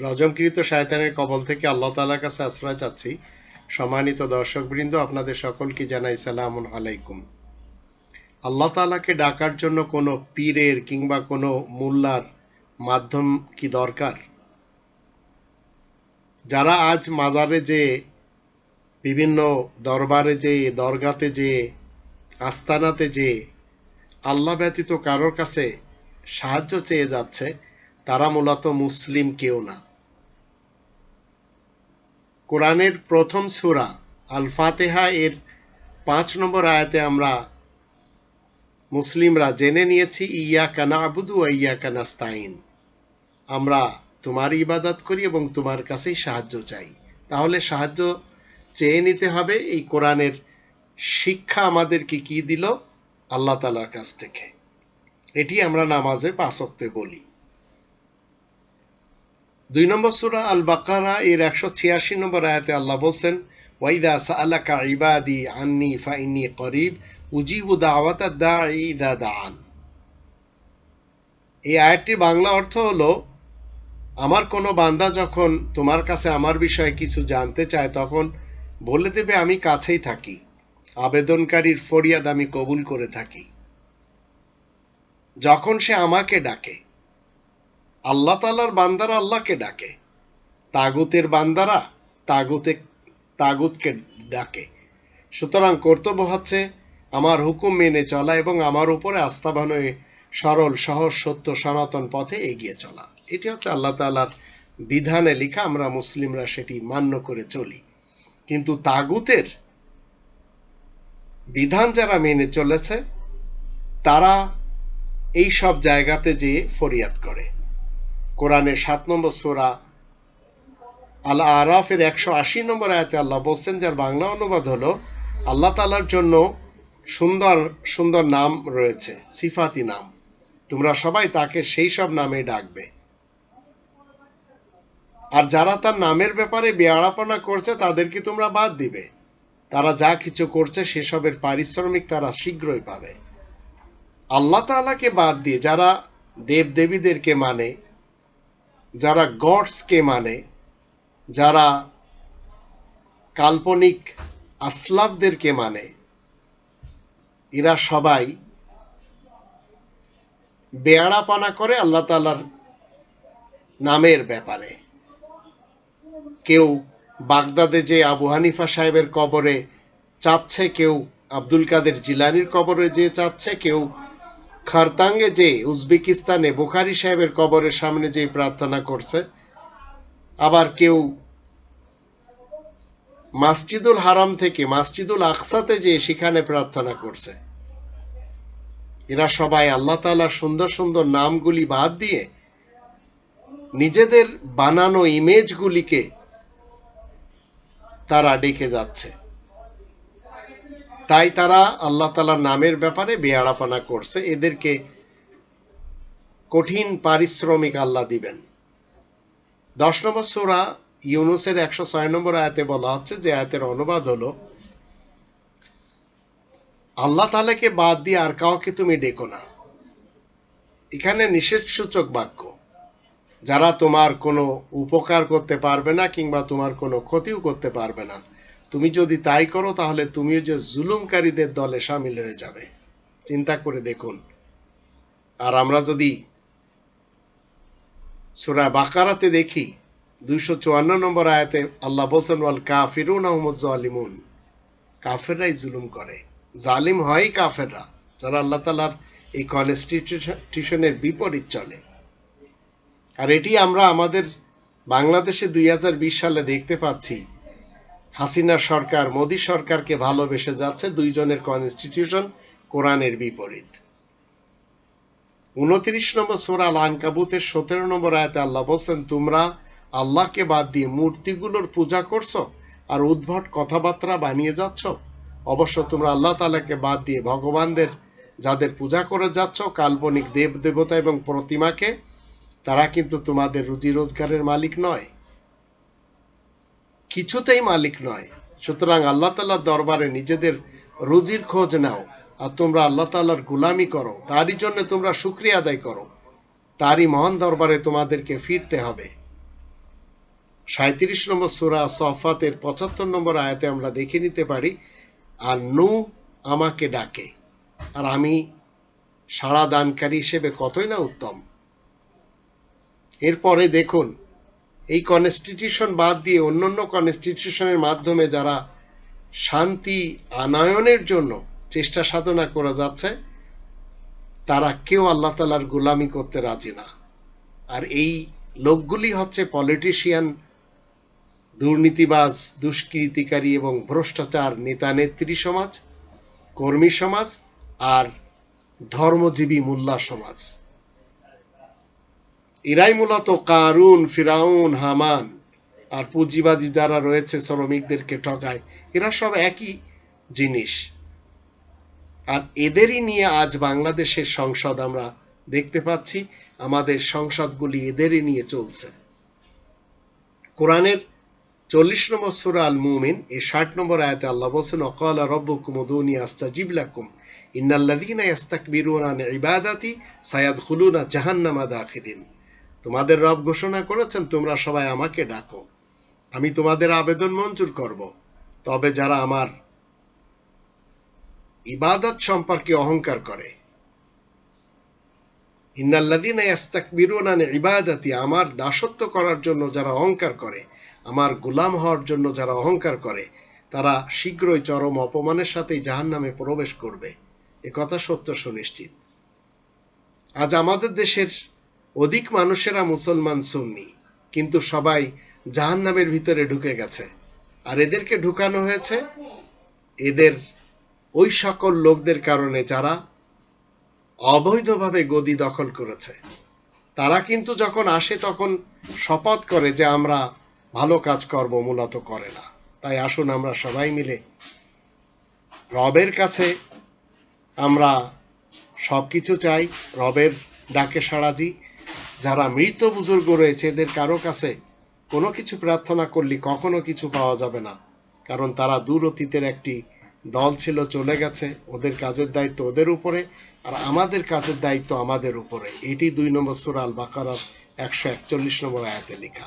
রজমকৃত শায়তানের কবল থেকে আল্লাহ তাআলার কাছে আশ্রয় চাচ্ছি। সম্মানিত দর্শকবৃন্দ, আপনাদের সকলকে জানাই সালামুন আলাইকুম। আল্লাহ তাআলাকে ডাকার জন্য কোনো পীরের কিংবা কোনো মোল্লার মাধ্যম কি দরকার? যারা আজ মাজারে যে, বিভিন্ন দরবারে যে, দরগাতে যে, আস্তানাতে যে, আল্লাহ ব্যতীত কারোর কাছে সাহায্য চেয়ে যাচ্ছে, তারা মূলত মুসলিম কেউ না। কোরআনের প্রথম সূরা আল ফাতেহা এর পাঁচ নম্বর আয়াতে আমরা মুসলিমরা জেনে নিয়েছি ইয়া কানা আবুদু ইয়া কানাস্তাইন আমরা তোমার ইবাদত করি এবং তোমার কাছেই সাহায্য চাই। তাহলে সাহায্য চেয়ে নিতে হবে, এই কোরআনের শিক্ষা আমাদেরকে কি দিল? আল্লাহ তালার কাছ থেকে। এটি আমরা নামাজে পাঁচক্তে বলি। দুই নম্বর সুরা আল বাকারা এর একশো ছিয়াশি নম্বর আয়াতে আল্লাহ বলছেন, ওয়াইদা সাআলাকা ইবাদি আন্নি ফাইন্নি করিব, উজিবু দাওয়াতা দা ইদা দান এই আয়াতটির বাংলা অর্থ হলো, আমার কোনো বান্দা যখন তোমার কাছে আমার বিষয়ে কিছু জানতে চায়, তখন বলে দেবে আমি কাছেই থাকি। আবেদনকারীর ফরিয়াদ আমি কবুল করে থাকি। যখন সে আমাকে ডাকে আল্লাহ তালার বান্দারা আল্লাহকে ডাকে। তাগুতের বান্দারা তাগুতে, তাগুতকে ডাকে। সুতরাং কর্তব্য হচ্ছে আমার হুকুম মেনে চলা এবং আমার উপরে আস্থাবান হয়ে সরল, সহজ, সত্য, সনাতন পথে এগিয়ে চলা। এটি হচ্ছে আল্লাহ তালার বিধানে লেখা, আমরা মুসলিমরা সেটি মান্য করে চলি। কিন্তু তাগুতের বিধান যারা মেনে চলেছে, তারা এই সব জায়গাতে যেয়ে ফরিয়াদ করে। কোরআনের সাত নম্বর সোরা আল আরাফের একশো আশি নম্বর আয়াতে আল্লাহ বলছেন যার বাংলা অনুবাদ হলো, আল্লাহ তালার জন্য সুন্দর সুন্দর নাম রয়েছে, সিফাতি নাম। তোমরা সবাই তাকে সেই সব নামে ডাকবে। আর যারা তার নামের ব্যাপারে বেয়াড়াপনা করছে, তাদেরকে তোমরা বাদ দিবে। তারা যা কিছু করছে, সেসবের পারিশ্রমিক তারা শীঘ্রই পাবে। আল্লাহ তাআলাকে বাদ দিয়ে যারা দেব দেবীদেরকে মানে যারা গডসকে মানে যারা কাল্পনিক আসলাফদেরকে মানে এরা সবাই বেয়াড়াপানা করে আল্লাহ তালার নামের ব্যাপারে। কেউ বাগদাদে যে আবু হানিফা সাহেবের কবরে চাচ্ছে, কেউ আব্দুল কাদের জিলানির কবরে যে চাচ্ছে, কেউ খারতাঙ্গে যে উজবেকিস্তানে বুখারি সাহেবের কবরের সামনে যে প্রার্থনা করছে, আবার কেউ মাসজিদুল হারাম থেকে মাসজিদুল আকসাতে যে সেখানে প্রার্থনা করছে, এরা সবাই আল্লাহ তালার সুন্দর সুন্দর নামগুলি বাদ দিয়ে নিজেদের বানানো ইমেজগুলিকে তারা ডেকে যাচ্ছে। তাই তারা আল্লাহ তালার নামের ব্যাপারে বেয়াড়াপনা করছে। এদেরকে কঠিন পারিশ্রমিক আল্লাহ দিবেন। দশ নম্বর সুরা ইউনুসের একশো ছয় নম্বর আয়াতে বলা হচ্ছে যে, আয়াতের অনুবাদ হলো, আল্লাহ তালাকে বাদ দিয়ে আর কাউকে তুমি ডেকো না। এখানে নিষেধ সূচক বাক্য। যারা তোমার কোনো উপকার করতে পারবে না কিংবা তোমার কোনো ক্ষতিও করতে পারবে না। তুমি যদি তাই করো, তাহলে তুমিও যে জুলুমকারীদের দলে সামিল হয়ে যাবে। চিন্তা করে দেখুন। আর আমরা যদি সুরা বাকারাতে দেখি, দুইশো চুয়ান্ন নম্বর আয়াতে আল্লাহ বলছেন, ওয়াল কাফিরুন আহমদ জালিমুন। কাফেররাই জুলুম করে। জালিম হয় কাফেররা, যারা আল্লাহ তালার এই কনস্টিটিউশনের বিপরীত চলে। আর এটি আমরা আমাদের বাংলাদেশে দুই হাজার বিশ সালে দেখতে পাচ্ছি। হাসিনা সরকার, মোদী সরকারকে ভালোবেসে যাচ্ছে দুইজনের কনস্টিটিউশন কোরআনের বিপরীত। উনত্রিশ নম্বর সোরাল আনকাবুতের সতেরো নম্বর আয়তে আল্লাহ বলছেন, তোমরা আল্লাহকে বাদ দিয়ে মূর্তিগুলোর পূজা করছ আর উদ্ভট কথাবার্তা বানিয়ে যাচ্ছ? অবশ্য তোমরা আল্লাহ তালাকে বাদ দিয়ে ভগবানদের যাদের পূজা করে যাচ্ছ, কাল্পনিক দেব দেবতা এবং প্রতিমাকে, তারা কিন্তু তোমাদের রুজি রোজগারের মালিক নয়। কিছুতেই মালিক নয়। সুতরাং আল্লাহ তাল্লাহ দরবারে নিজেদের রুজির খোঁজ নাও আর তোমরা আল্লাহ তাল্লাহর গুলামি করো। তারই জন্য তোমরা শুক্রিয়া আদায় করো। তারই মহান দরবারে তোমাদেরকে ফিরতে হবে। সাঁত্রিশ নম্বর সুরা সফাতের পঁচাত্তর নম্বর আয়াতে আমরা দেখে নিতে পারি, আর নু আমাকে ডাকে। আর আমি সাড়া দানকারী হিসেবে কতই না উত্তম। এরপরে দেখুন এই কনস্টিটিউশন বাদ দিয়ে অন্যান্য কনস্টিটিউশনের মাধ্যমে যারা শান্তি আনয়নের জন্য চেষ্টা সাধনা করা যাচ্ছে, তারা কেউ আল্লাহ তালার গোলামি করতে রাজি না। আর এই লোকগুলি হচ্ছে পলিটিশিয়ান দুর্নীতিবাজ, দুষ্কৃতিকারী এবং ভ্রষ্টাচার নেতা নেত্রী সমাজ, কর্মী সমাজ আর ধর্মজীবী মোল্লা সমাজ। এরাই মূলত কারুন, ফিরাউন, হামান আর পুঁজিবাদী যারা রয়েছে শ্রমিকদেরকে ঠকায়, এরা সব একই জিনিস। আর এদেরই নিয়ে আজ বাংলাদেশের সংসদ আমরা দেখতে পাচ্ছি, আমাদের সংসদগুলি এদেরই নিয়ে চলছে। কোরআনের চল্লিশ নম্বর সুরা আল মুমিন এই ষাট নম্বর আয়াতে আল্লাহ বলছেন অকাল রব্বুকুম উদুনি আস্তাজিব লাকুম, ইন্নাল্লাযীনা ইয়াস্তাকবিরুনা আন ইবাদাতি সায়াদখুলুনা জাহান্নামা দাখিরিন। তোমাদের রব ঘোষণা করেছেন, তোমরা সবাই আমাকে ডাকো। আমি তোমাদের আবেদন মঞ্জুর করব। তবে যারা আমার ইবাদত সম্পর্কে অহংকার করে ইবাদাতি আমার দাসত্ব করার জন্য যারা অহংকার করে, আমার গোলাম হওয়ার জন্য যারা অহংকার করে, তারা শীঘ্রই চরম অপমানের সাথেই জাহান্নামে প্রবেশ করবে। এ কথা সত্য সুনিশ্চিত। আজ আমাদের দেশের অধিক মানুষেরা মুসলমান সুন্নি, কিন্তু সবাই জাহান্নামের ভিতরে ঢুকে গেছে। আর এদেরকে ঢুকানো হয়েছে এদের ওই সকল লোকদের কারণে যারা অবৈধভাবে গদি দখল করেছে। তারা কিন্তু যখন আসে তখন শপথ করে যে আমরা ভালো কাজ করব, মূলত করে না। তাই আসুন আমরা সবাই মিলে রবের কাছে আমরা সবকিছু চাই, রবের ডাকে সাড়া দিই। যারা মৃত বুজুর্গ রয়েছে, এদের কারও কাছে কোনো কিছু প্রার্থনা করলে কখনো কিছু পাওয়া যাবে না। কারণ তারা দূর অতীতের একটি দল ছিল, চলে গেছে। ওদের কাজের দায়িত্ব ওদের উপরে আর আমাদের কাজের দায়িত্ব আমাদের উপরে। এটি দুই নম্বর সুরাল বাকারার একশো একচল্লিশ নম্বর আয়াতে লেখা।